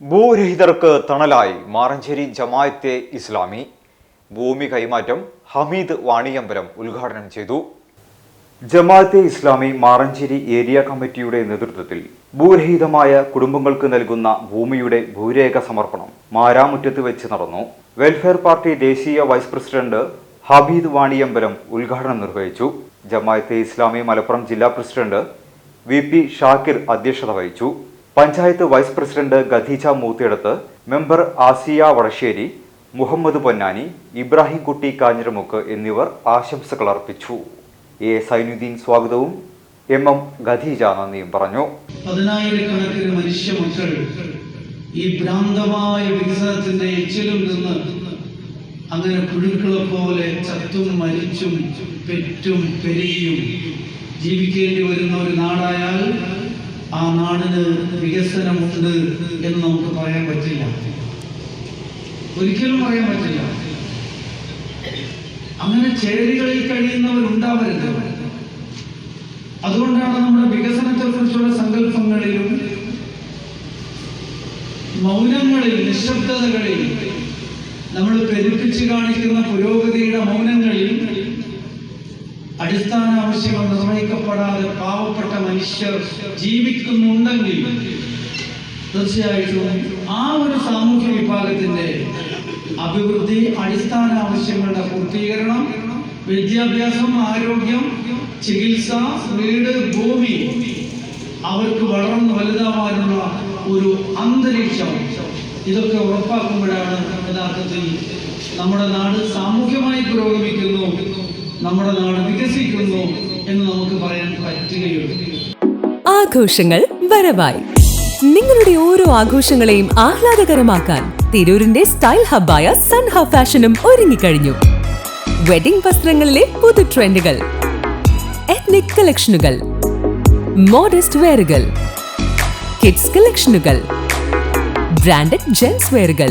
ഭൂരഹിതർക്ക് തണലായി മാറഞ്ചേരി ജമായത്തെ ഇസ്ലാമി. ഭൂമി കൈമാറ്റം ഹമീദ് വാണിയമ്പലം ഉദ്ഘാടനം ചെയ്തു. ജമാഅത്തെ ഇസ്ലാമി മാറഞ്ചേരി ഏരിയ കമ്മിറ്റിയുടെ നേതൃത്വത്തിൽ ഭൂരഹിതമായ കുടുംബങ്ങൾക്ക് നൽകുന്ന ഭൂമിയുടെ ഭൂരേഖ സമർപ്പണം മാരാമുറ്റത്ത് വെച്ച് നടന്നു. വെൽഫെയർ പാർട്ടി ദേശീയ വൈസ് പ്രസിഡന്റ് ഹബീദ് വാണിയമ്പലം ഉദ്ഘാടനം നിർവഹിച്ചു. ജമാഅത്തെ ഇസ്ലാമി മലപ്പുറം ജില്ലാ പ്രസിഡന്റ് വി പി ഷാക്കിർ അധ്യക്ഷത വഹിച്ചു. പഞ്ചായത്ത് വൈസ് പ്രസിഡന്റ് ഖദീജ മൂത്തിയെടുത്ത് മെമ്പർ ആസിയ വടശ്ശേരി മുഹമ്മദ് പൊന്നാനി ഇബ്രാഹിം കുട്ടി കാഞ്ഞിരമുക്ക് എന്നിവർ ആശംസകൾ അർപ്പിച്ചു. എ സൈനുദ്ദീൻ സ്വാഗതവും. എം എം ഖദീജ നന്ദിയും പറഞ്ഞു. പതിനായിരക്കണക്കിന് മനുഷ്യ ഈ ഭ്രാന്തമായ വികസനത്തിന്റെ എച്ചിലും നിന്ന് അങ്ങനെ പുഴുക്കളെ പോലെ ചത്തും മരിച്ചും പെറ്റും പെരുകിയും ജീവിക്കേണ്ടി വരുന്ന ഒരു നാടായാൽ ആ നാടിന് വികസനമുണ്ട് എന്ന് നമുക്ക് പറയാൻ പറ്റില്ല. ഒരിക്കലും പറയാൻ പറ്റില്ല. അങ്ങനെ ചേരികളിൽ കഴിയുന്നവരുണ്ടാവരുത്. അതുകൊണ്ടാണ് നമ്മുടെ വികസനത്തെ കുറിച്ചുള്ള സങ്കല്പങ്ങളിലും മൗനങ്ങളിൽ നിശബ്ദതകളിൽ നമ്മൾ പെരുപ്പിച്ച് കാണിക്കുന്ന പുരോഗതിയുടെ മൗനങ്ങളിൽ അടിസ്ഥാന ആവശ്യങ്ങൾ നിർവഹിക്കപ്പെടാതെ പാവപ്പെട്ട മനുഷ്യർ ജീവിക്കുന്നുണ്ടെങ്കിൽ തീർച്ചയായിട്ടും ആ ഒരു സാമൂഹ്യ വിഭാഗത്തിന്റെ അഭിവൃദ്ധി അടിസ്ഥാന ആവശ്യങ്ങളുടെ പൂർത്തീകരണം വിദ്യാഭ്യാസം ആരോഗ്യം ചികിത്സ വീട് ഭൂമി അവർക്ക് വളർന്ന് വലുതാവാനുള്ള ഒരു അന്തരീക്ഷം ഇതൊക്കെ ഉറപ്പാക്കുമ്പോഴാണ് യഥാർത്ഥത്തിൽ നമ്മുടെ നാട് സാമൂഹ്യമായി പുരോഗമിക്കുന്നു. നമ്മുടെ നാട് വികസിക്കുന്നു എന്ന് നമുക്ക് പറയാൻ പറ്റുകയുള്ളൂ. ആഘോഷങ്ങൾ വരവായി. നിങ്ങളുടെ ഓരോ ആഘോഷങ്ങളെയും ആഹ്ലാദകരമാക്കാൻ തിരൂരിന്റെ സ്റ്റൈൽ ഹബ്ബായ സൺ സൺഹ ഫാഷനും ഒരുങ്ങിക്കഴിഞ്ഞു. വെഡിംഗ് വസ്ത്രങ്ങളിലെ പുതു ട്രെൻഡുകൾ എത്നിക് കളക്ഷനുകൾ മോഡസ്റ്റ് വെയറുകൾ കിഡ്സ് കളക്ഷനുകൾ ബ്രാൻഡഡ് ജെൻസ് വെയറുകൾ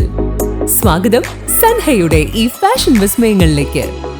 സ്വാഗതം സൻഹയുടെ ഈ ഫാഷൻ വിസ്മയങ്ങളിലേക്ക്.